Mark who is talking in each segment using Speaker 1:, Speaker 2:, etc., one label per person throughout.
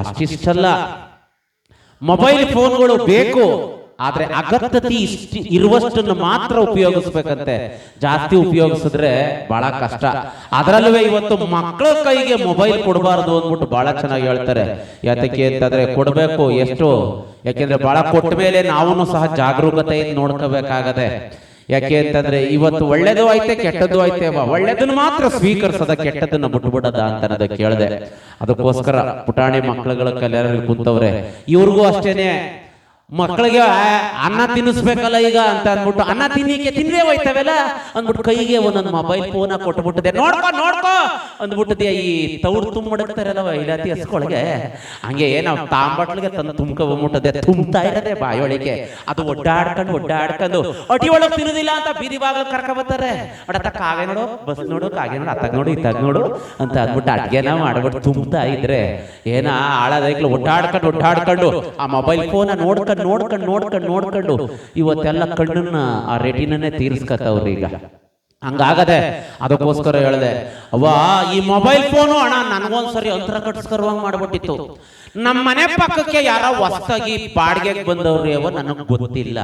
Speaker 1: ಅಷ್ಟಿಷ್ಟಲ್ಲ. Mobile ಫೋನ್ಗಳು ಬೇಕು, ಆದ್ರೆ ಅಗತ್ಯತೆ ಇಷ್ಟ ಇರುವಷ್ಟನ್ನು ಮಾತ್ರ ಉಪಯೋಗಿಸ್ಬೇಕಂತೆ. ಜಾಸ್ತಿ ಉಪಯೋಗಿಸಿದ್ರೆ ಬಹಳ ಕಷ್ಟ. ಅದರಲ್ಲೂ ಇವತ್ತು ಮಕ್ಕಳ ಕೈಗೆ ಮೊಬೈಲ್ ಕೊಡಬಾರ್ದು ಅಂದ್ಬಿಟ್ಟು ಬಹಳ ಚೆನ್ನಾಗಿ ಹೇಳ್ತಾರೆ. ಯಾತಕ್ಕೆ ಅಂತಂದ್ರೆ ಕೊಡಬೇಕು, ಎಷ್ಟು? ಯಾಕೆಂದ್ರೆ ಬಹಳ ಕೊಟ್ಟ ಮೇಲೆ ನಾವು ಸಹ ಜಾಗರೂಕತೆಯಿಂದ ನೋಡ್ಕೋಬೇಕಾಗದೆ. ಯಾಕೆ ಅಂತಂದ್ರೆ ಇವತ್ತು ಒಳ್ಳೇದು ಐತೆ ಕೆಟ್ಟದ್ದು ಐತೆ ಒಳ್ಳೇದನ್ನ ಮಾತ್ರ ಸ್ವೀಕರಿಸದ ಕೆಟ್ಟದನ್ನ ಬಿಟ್ಬಿಡದ ಅಂತ ಕೇಳಿದೆ. ಅದಕ್ಕೋಸ್ಕರ ಪುಟಾಣಿ ಮಕ್ಕಳುಗಳ ಕಲ್ಯಾಣ ಕುಂತವ್ರೆ, ಇವ್ರಿಗೂ ಅಷ್ಟೇನೆ ಮಕ್ಕಳಿಗೆ ಅನ್ನ ತಿನ್ನಿಸ್ಬೇಕಲ್ಲ ಈಗ ಅಂತ ಅಂದ್ಬಿಟ್ಟು ಅನ್ನ ತಿನ್ನಿಕೆ ತಿನ್ನೇ ಹೋಯ್ತವೆಲ್ಲ? ಅಂದ್ಬಿಟ್ಟು ಕೈಗೆ ಒಂದೊಂದು ಮೊಬೈಲ್ ಫೋನ್ ಕೊಟ್ಬಿಟ್ಟಿದೆ. ನೋಡ್ಕೊ ನೋಡ್ಕೊ! ಅಂದ್ಬಿಟ್ಟಿದೆ ಈ ತೌಡು ತುಂಬಿಡ್ತಾರಲ್ಲ ಇಲಾತಿ ಹಸ್ಕೊಳಗೆ? ಹಂಗೆ ನಾವು ತಾಂಬಟ್ಲಿಗೆ ತಂದು ತುಂಬ್ಕೊಂಬಿಟ್ಟದೆ ತುಂಬ್ತಾ ಇರದೆ ಬಾಯೊಳಗೆ. ಅದು ಒಡ್ಡಾಡ್ಕೊಂಡು ಒಡ್ಡಾಡ್ಕೊಂಡು ಅಟಿ ಒಳಗೆ ತಿನ್ನೋದಿಲ್ಲ ಅಂತ ಬೀದಿ ಬಾಗಿಲು ಕರ್ಕೊಬತ್ತಾರೆ ಅಡತ್ತ ಕಾಗೆ ನೋಡು ಬಸ್ ನೋಡು ಕಾಗೆ ನೋಡು ಅತ್ತಾಗ ನೋಡು ಇತ್ತಾಗ ನೋಡು ಅಂತ ಅಂದ್ಬಿಟ್ಟು ಅಡ್ಗೆನ ಮಾಡ್ಬಿಟ್ಟು ತುಂಬ್ತಾ ಇದ್ರೆ ಏನ ಆಳದೈಕ್ಲು ಒಡ್ಡಾಡ್ಕೊಂಡು ಒಡ್ಡಾಡ್ಕೊಂಡು ಆ ಮೊಬೈಲ್ ಫೋನ್ ನೋಡ್ಕೊಂಡು ನೋಡ್ಕೊಂಡು ನೋಡ್ಕೊಂಡು ನೋಡ್ಕೊಂಡು ಇವತ್ತೆಲ್ಲ ಕಣ್ಣನ್ನ ಆ ರೆಟಿನೇ ತೀರಿಸ್ಕತ್ತವ್ರಿ ಈಗ. ಹಂಗಾಗದೆ ಅದಕ್ಕೋಸ್ಕರ ಹೇಳ್ದೆ, ಅವ್ವ, ಈ ಮೊಬೈಲ್ ಫೋನು ಅಣ್ಣ ನನಗೊಂದ್ಸರಿ ಅಂತರ ಕಟ್ಸ್ಕರುವಂಗ್ ಮಾಡ್ಬಿಟ್ಟಿತ್ತು. ನಮ್ಮ ಮನೆ ಪಕ್ಕಕ್ಕೆ ಯಾರೋ ಹೊಸ್ತಾಗಿ ಬಾಡಿಗೆಗೆ ಬಂದವ್ರಿ ಅವ ನನಗೆ ಗೊತ್ತಿಲ್ಲ.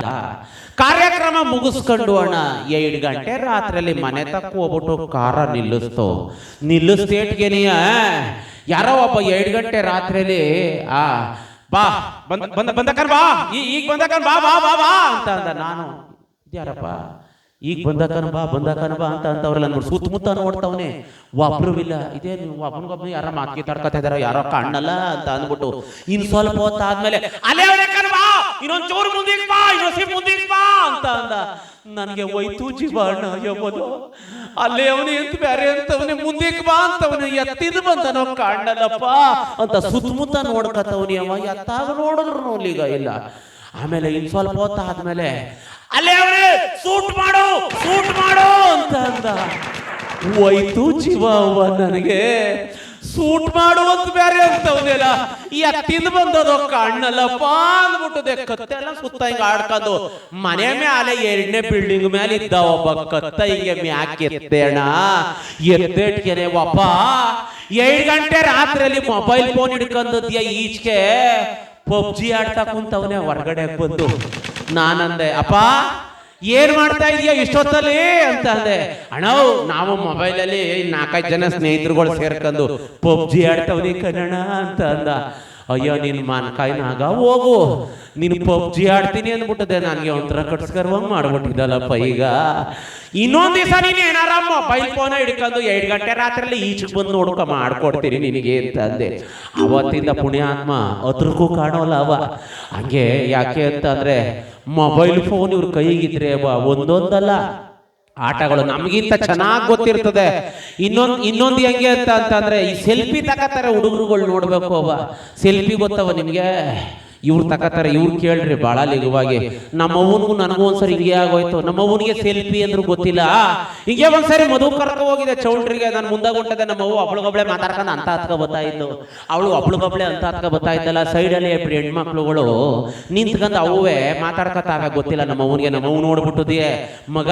Speaker 1: ಕಾರ್ಯಕ್ರಮ ಮುಗಿಸ್ಕೊಂಡು ಅಣ್ಣ ಏಳು ಗಂಟೆ ರಾತ್ರಿಯಲ್ಲಿ ಮನೆ ತಕ್ಕ ಹೋಗ್ಬಿಟ್ಟು ಕಾರ ನಿಲ್ಲಿಸ್ತು. ನಿಲ್ಲಿಸ್ತೇಟ್ಗೆನಿಯ ಯಾರೋ ಒಬ್ಬ ಎರಡು ಗಂಟೆ ರಾತ್ರಿಯಲ್ಲಿ, ಆ ಬಾ, ಬಂದ ಬಂದ ಬಂದಕನ್ ಬಾ. ಈಗ ಬಂದಕನ್ ಬಾ ಬಾ ಬಾ ಬಾ ಅಂತ ಅಂದ ನಾನು. ಇದ್ಯಾರಪ್ಪ? ಈಗ ಬಂದಕನ ಬಾ ಬಂದಕನ ಬಾ ಅಂತ ಅಂತವ್ರಲ್ಲ ನೋಡಿ ಸುತ್ತಮುತ್ತ ನೋಡ್ತಾವನೆ. ಒಬ್ರು ಇಲ್ಲ ಇದೇ ನೀವು ಒಬ್ಬನಿಗೊಬ್ಬ ಯಾರ ಮಾತಿಗೆ ತಡ್ಕೊತಾ ಇದಾರ, ಯಾರೋ ಕಣ್ಣಲ್ಲ ಅಂತ ಅಂದ್ಬಿಟ್ಟು ಇನ್ ಸ್ವಲ್ಪ ಹೊತ್ತಾದ್ಮೇಲೆ, ಅಲ್ಲೇ ಕಣ್ ಬಾ, ಇನ್ನೊಂದ್ ಚೂರು ಮುಂದಿಗೆ ಬಾ, ಇನ್ನೊಂದ್ ಸಿಪ್ ಬಾ. ಅಂದ ನನಗೆ ಹೋಯ್ತು ಜೀವಣ್ಣ ಎಂಬುದು ಅಲ್ಲಿ ಅವನು ಎಂತ ಬೇರೆ ಅಂತವನೆ ಮುಂದಕ್ಕೆ ಬಾ ಅಂತವನು ಎತ್ತಿದ ಬಂದನೋ ಕಾಣಲ್ಲಪ್ಪ ಅಂತ ಸುತ್ತಮುತ್ತ ನೋಡ್ಕತ್ತವನಿ ಅವ ಎತ್ತಾಗ ನೋಡಿದ್ರು ನೋಲಿಗ ಇಲ್ಲ. ಆಮೇಲೆ ಇನ್ ಸ್ವಲ್ಪ ಹೊತ್ತ ಆದ್ಮೇಲೆ ಅಲ್ಲೇ ಅವನೇ ಸೂಟ್ ಮಾಡು ಸೂಟ್ ಮಾಡು ಅಂತ ಅಂದ. ಹೋಯ್ತು ಜೀವ ಅವ ನನಗೆ ಸೂಟ್ ಮಾಡುವಂತ ಬೇರೆ ಅಂತವನೆಲ್ಲ ಬಂದದ ಬಂದದು ಕಣ್ಣಲ್ಲಪ್ಪ ಅಂದ್ಬಿಟ್ಟದೆ ಕತ್ತೆಲ್ಲ ಸುತ್ತ ಹಿಂಗ ಆಡ್ಕೊಂಡು ಮನೆ ಮೇಲೆ ಎರಡನೇ ಬಿಲ್ಡಿಂಗ್ ಮೇಲೆ ಇದ್ದ ಒಬ್ಬ ಕತ್ತ ಹಿಂಗೆ ಮ್ಯಾಕ್ ಎತ್ತೇಣ ಎತ್ತೇಟ್ಗೆನೆ ಒಬ್ಬ ಏಳು ಗಂಟೆ ರಾತ್ರಿಯಲ್ಲಿ ಮೊಬೈಲ್ ಫೋನ್ ಹಿಡ್ಕೊಂಡದ್ಯ ಈಚೆಗೆ ಪಬ್ಜಿ ಆಡ್ತಾ ಕುಂತವನೇ ಹೊರಗಡೆ ಬಂದು. ನಾನಂದೆ, ಅಪ್ಪ ಏನ್ ಮಾಡ್ತಾ ಇದೀಯ? ಇಷ್ಟೊತ್ತಲ್ಲಿ ಅಂತ ಅಂದೆ. ಅಣ್ಣ, ನಾವು ಮೊಬೈಲಲ್ಲಿ ನಾಲ್ಕೈದು ಜನ ಸ್ನೇಹಿತರುಗಳು ಸೇರ್ಕೊಂಡು ಪಬ್ಜಿ ಆಡ್ತಾವ್ನಿ ಕನ್ನಡ ಅಂತ ಅಂದ. ಅಯ್ಯೋ ನಿನ್ ಮಾನ್ಕಾಯಿನಾಗ ಹೋಗು. ನೀನು ಪಬ್ಜಿ ಆಡ್ತೀನಿ ಅಂದ್ಬಿಟ್ಟದೆ. ನನಗೆ ಒಂಥರ ಕಟ್ಸ್ಕರ್ವಂಗ್ ಮಾಡ್ಬಿಟ್ಟಿದ್ದಲ್ಲಪ್ಪ ಈಗ. ಇನ್ನೊಂದ್ ದಿವಸ ನೀನು ಏನಾರ ಮೊಬೈಲ್ ಫೋನ್ ಹಿಡ್ಕೊಂಡು ಎರಡು ಗಂಟೆ ರಾತ್ರಿಯಲ್ಲಿ ಈಚೆಗೆ ಬಂದು ನೋಡ್ಕೊ ಮಾಡ್ಕೊಡ್ತೀನಿ ನಿನಗೆ ಅಂತ ಅಂದೆ. ಅವತ್ತಿಂದ ಪುಣ್ಯಾತ್ಮ ಅದ್ರಕ್ಕೂ ಕಾಣೋಲ್ಲ ಅವ. ಹಂಗೆ ಯಾಕೆ ಅಂತ ಅಂದ್ರೆ ಮೊಬೈಲ್ ಫೋನ್ ಇವ್ರ ಕೈಗಿದ್ರೆ ಅವ ಒಂದೊಂದಲ್ಲ. ಆಟಗಳು ನಮಗಿಂತ ಚೆನ್ನಾಗಿ ಗೊತ್ತಿರ್ತದೆ. ಇನ್ನೊಂದ್ ಇನ್ನೊಂದು ಹೆಂಗೆ ಅಂತ ಅಂತಂದ್ರೆ ಈ ಸೆಲ್ಫಿ ತಕತಾರೆ ಹುಡುಗರುಗಳು ನೋಡ್ಬೇಕು ಅವ ಸೆಲ್ಫಿ ಗೊತ್ತವ ನಿಮ್ಗೆ? ಇವ್ರು ತಕತಾರೆ ಇವ್ರು ಕೇಳ್ರಿ ಬಹಳ ಲಿಗುವಾಗಿ ನಮ್ಮ ಅವ್ವನಿಗೂ ನನಗೂ ಒಂದ್ಸರಿ ಹಿಂಗೆ ಆಗೋಯ್ತು. ನಮ್ಮವನಿಗೆ ಸೆಲ್ಫಿ ಅಂದ್ರೂ ಗೊತ್ತಿಲ್ಲ. ಹಿಂಗೆ ಒಂದ್ಸರಿ ಮಧು ಕರ್ಕ ಹೋಗಿದೆ ಚೌಲ್ಟ್ರಿಗೆ ನಾನು ಮುಂದಾಗ ನಮ್ಮವ್ವ ಒಬ್ಳಿಗೊಬ್ಳೆ ಮಾತಾಡ್ಕೊಂಡು ಅಂತ ಹತ್ಕ ಬತ್ತಾಯಿದ್ದು ಅವಳು ಒಬ್ಳಿಗೊಬ್ಳೆ ಅಂತ ಹತ್ಕ ಬತ್ತಾಯಿದ್ದಲ್ಲ ಸೈಡಲ್ಲಿ ಇಬ್ರು ಹೆಣ್ಮಕ್ಳುಗಳು. ನಿಂತ್ಕೊಂಡು ಅವೇ ಮಾತಾಡ್ಕೊತಾವೆ. ಗೊತ್ತಿಲ್ಲ ನಮ್ಮವನಿಗೆ ನಮ್ಮವ್ ನಮ್ಮ ಅವ್ನು ಮಗ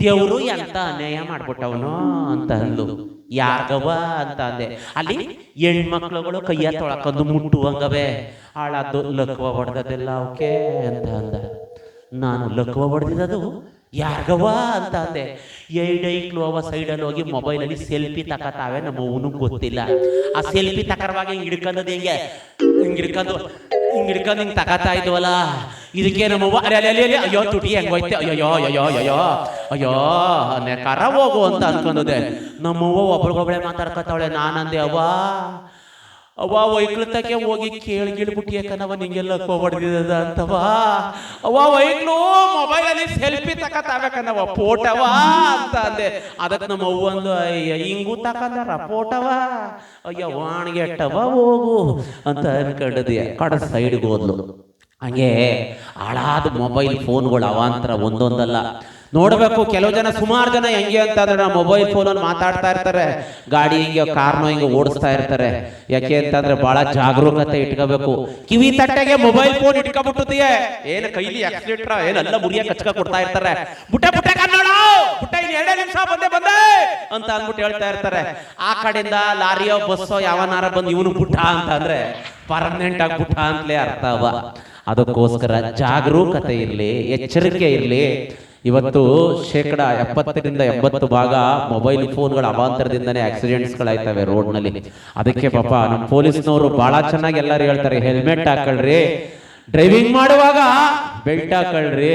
Speaker 1: ದೇವ್ರು ಎಂತ ಅನ್ಯಾಯ ಮಾಡ್ಬಿಟ್ಟವನು ಅಂತ ಅಂದ್ಲು ಯಾರ್ಗವ ಅಂತ ಅಂದೆ. ಅಲ್ಲಿ ಹೆಣ್ಮಕ್ಳುಗಳು ಕೈಯ ತೊಳಕೊಂಡು ಮುಟ್ಟುವಂಗವೇ. ಹಾಳಾದ್ದು ಲಕ್ವ ಹೊಡೆದದೆಲ್ಲ ಓಕೆ ಅಂತ ಅಂದ. ನಾನು ಲಕ್ವ ಹೊಡೆದಿದ್ದು ಯಾರ್ಗವ ಅಂತ ಅಂದೆ. ಎರಡೈಕ್ಳು ಅವ ಸೈಡಲ್ಲಿ ಹೋಗಿ ಮೊಬೈಲಲ್ಲಿ ಸೆಲ್ಫಿ ತಕತಾವೆ. ನಮ್ಮ ಅವನು ಗೊತ್ತಿಲ್ಲ. ಆ ಸೆಲ್ಫಿ ತಕರವಾಗಿ ಹಿಂಗೆ ಹಿಡ್ಕೊಂಡದ್ ಹೆಂಗೆ? ಹಿಂಗ್ ಹಿಡ್ಕೊಂಡು ಹಿಂಗ್ ಹಿಡ್ಕೊಂಡು ಹಿಂಗ್ ತಕತಾ ಇದ್ವಲ್ಲ ಇದಕ್ಕೆ ನಮ್ಮವ್ವ ಅರೆ ಅಲೆ ಅಲೆ ಅಲೆ ಅಯ್ಯೋ ತುಟಿ ಹೆಂಗೋಯ್ತೆ ಅಯ್ಯೋ ಅಯ್ಯೋ ಅಯ್ಯೋ ಅಯ್ಯೋ ಕರ ಹೋಗು ಅಂತ ಅನ್ಕೊಂಡಿದೆ ನಮ್ಮವ್ವ ಒಬ್ರಿಗೊಬ್ಳೆ ಮಾತಾಡ್ಕತ್ತಾವಳೆ ನಾನಂದೆ ಅವ್ವ ಅವ್ವ ವೈಕ್ಳತಕ್ಕೆ ಹೋಗಿ ಕೇಳಿ ಗಿಳ್ಬಿಟ್ಟು ಯಾಕನವ ನಿಂಗೆಲ್ಲ ಕೋಬಡ್ದಿದ ಅಂತವ ಅವ ವೈಕ್ಳು ಮೊಬೈಲಲ್ಲಿ ಸೆಲ್ಫಿ ತಕತಾಬೇಕನ್ನವ ಫೋಟವ ಅಂತ ಅಂದೆ. ಅದಕ್ಕೆ ನಮ್ಮ ಅವ್ವ ಅಂದು ಅಯ್ಯ, ಹಿಂಗೂ ತಕಂದಾರ ಫೋಟವ ಅಯ್ಯ, ವಾಣಿಗೆಟ್ಟವ ಹೋಗು ಅಂತ ಅನ್ಕೊಂಡದಿ ಕಡ ಸೈಡ್ಗೆ ಹೋದ್ಲು. ಹಂಗೆ ಹಾಳಾದ ಮೊಬೈಲ್ ಫೋನ್ಗಳು ಅವಾಂತರ ಒಂದೊಂದಲ್ಲ. ನೋಡಬೇಕು, ಕೆಲವು ಜನ ಸುಮಾರು ಜನ ಹೆಂಗೆ ಅಂತ ಅಂದ್ರೆ ಮೊಬೈಲ್ ಫೋನಲ್ಲಿ ಮಾತಾಡ್ತಾ ಇರ್ತಾರೆ. ಗಾಡಿ ಹಿಂಗೆ ಕಾರ್ನೋ ಹಿಂಗೆ ಓಡಿಸ್ತಾ ಇರ್ತಾರೆ. ಯಾಕೆ ಅಂತಂದ್ರೆ ಬಹಳ ಜಾಗರೂಕತೆ ಇಟ್ಕೋಬೇಕು. ಕಿವಿ ತಟ್ಟೆಗೆ ಮೊಬೈಲ್ ಫೋನ್ ಇಟ್ಕೊಬಿಟ್ಟಿದೆಯೇ. ಏನು ಕೈಲಿ ಆಕ್ಸಿಲೇಟರ್ ಏನೆಲ್ಲ ಮುರಿಯ ಕಚ್ಕ ಕೊಡ್ತಾ ಇರ್ತಾರೆ. ಬುಟ್ಟೆ ಬುಟ್ಟೆ ಕನ್ನಡ ಬುಟ್ಟೆ, ಇನ್ನು ಎರಡೇ ನಿಮಿಷ ಬಂದೆ ಬಂದೆ ಅಂತ ಅಂದ್ಬಿಟ್ಟು ಹೇಳ್ತಾ ಇರ್ತಾರೆ. ಆ ಕಡೆಯಿಂದ ಲಾರಿಯೋ, ಬಸ್ಸೋ, ಯಾವನಾರ ಬಂದು ಇವನು ಬುಟ್ಟ ಅಂತ ಅಂದ್ರೆ ಪರ್ಮನೆಂಟ್ ಆಗಿ ಬುಟ್ಟ ಅಂತಲೇ ಅರ್ಥ ಅದಕ್ಕೋಸ್ಕರ ಜಾಗರೂಕತೆ ಇರಲಿ, ಎಚ್ಚರಿಕೆ ಇರಲಿ. ಇವತ್ತು ಶೇಕಡ ಎಪ್ಪತ್ತರಿಂದ ಎಂಬತ್ತು ಭಾಗ ಮೊಬೈಲ್ ಫೋನ್ಗಳ ಅವಾಂತರದಿಂದನೇ ಆಕ್ಸಿಡೆಂಟ್ಸ್ಗಳಾಯ್ತವೆ ರೋಡ್ನಲ್ಲಿ. ಅದಕ್ಕೆ ಪಾಪ ನಮ್ಮ ಪೊಲೀಸ್ನವರು ಬಹಳ ಚೆನ್ನಾಗಿ ಎಲ್ಲರೂ ಹೇಳ್ತಾರೆ, ಹೆಲ್ಮೆಟ್ ಹಾಕೊಳ್ರಿ ಡ್ರೈವಿಂಗ್ ಮಾಡುವಾಗ ಬೆಲ್ಟ್ ಹಾಕೊಳ್ರಿ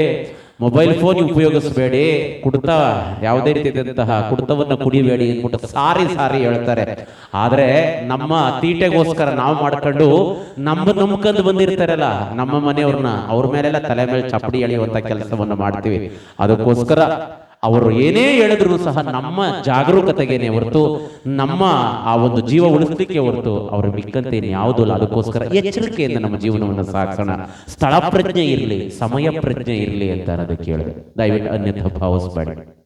Speaker 1: ಮೊಬೈಲ್ ಫೋನ್ ಉಪಯೋಗಿಸಬೇಡಿ. ಕುಡಿತ ಯಾವುದೇ ರೀತಿಯಾದಂತಹ ಕುಡಿತವನ್ನು ಕುಡಿಬೇಡಿ ಅಂದ್ಬಿಟ್ಟು ಸಾರಿ ಸಾರಿ ಹೇಳ್ತಾರೆ. ಆದರೆ ನಮ್ಮ ತೀಟೆಗೋಸ್ಕರ ನಾವು ಮಾಡ್ಕೊಂಡು ನಮ್ಮ ನಂಬ್ಕೊಂಡು ಬಂದಿರ್ತಾರಲ್ಲ, ನಮ್ಮ ಮನೆಯವ್ರನ್ನ, ಅವ್ರ ಮೇಲೆಲ್ಲ ತಲೆ ಮೇಲೆ ಚಪ್ಪಡಿ ಎಳೆಯುವಂಥ ಕೆಲಸವನ್ನ ಮಾಡ್ತೀವಿ. ಅದಕ್ಕೋಸ್ಕರ ಅವರು ಏನೇ ಹೇಳಿದ್ರು ಸಹ ನಮ್ಮ ಜಾಗರೂಕತೆಗೇನೆ ಹೊರತು ನಮ್ಮ ಆ ಒಂದು ಜೀವ ಉಳಿಸಲಿಕ್ಕೆ ಹೊರತು ಅವ್ರ ಮಿಕ್ಕಂತೆ ಯಾವುದೂ ಅಲ್ಲ. ಅದಕ್ಕೋಸ್ಕರ ಎಚ್ಚರಿಕೆಯಿಂದ ನಮ್ಮ ಜೀವನವನ್ನು ಸಾಗಿಸೋಣ. ಸ್ಥಳ ಪ್ರಜ್ಞೆ ಇರಲಿ, ಸಮಯ ಪ್ರಜ್ಞೆ ಇರಲಿ ಅಂತ ಅನ್ನೋದಕ್ಕೆ ಹೇಳಿದೆ. ದಯವಿಟ್ಟು ಅನ್ಯಥ ಭಾವಿಸಬೇಡಿ.